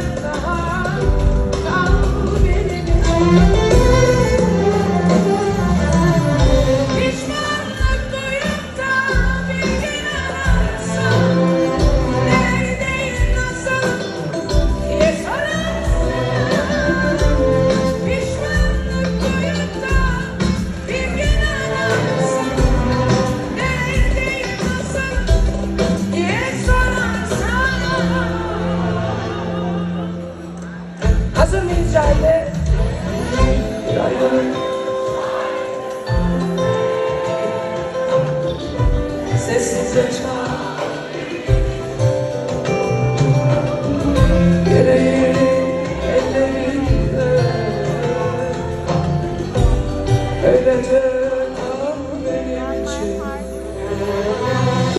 the heart. Hazır mıyız Cahide? Cahide. Sessizce çal. Öylece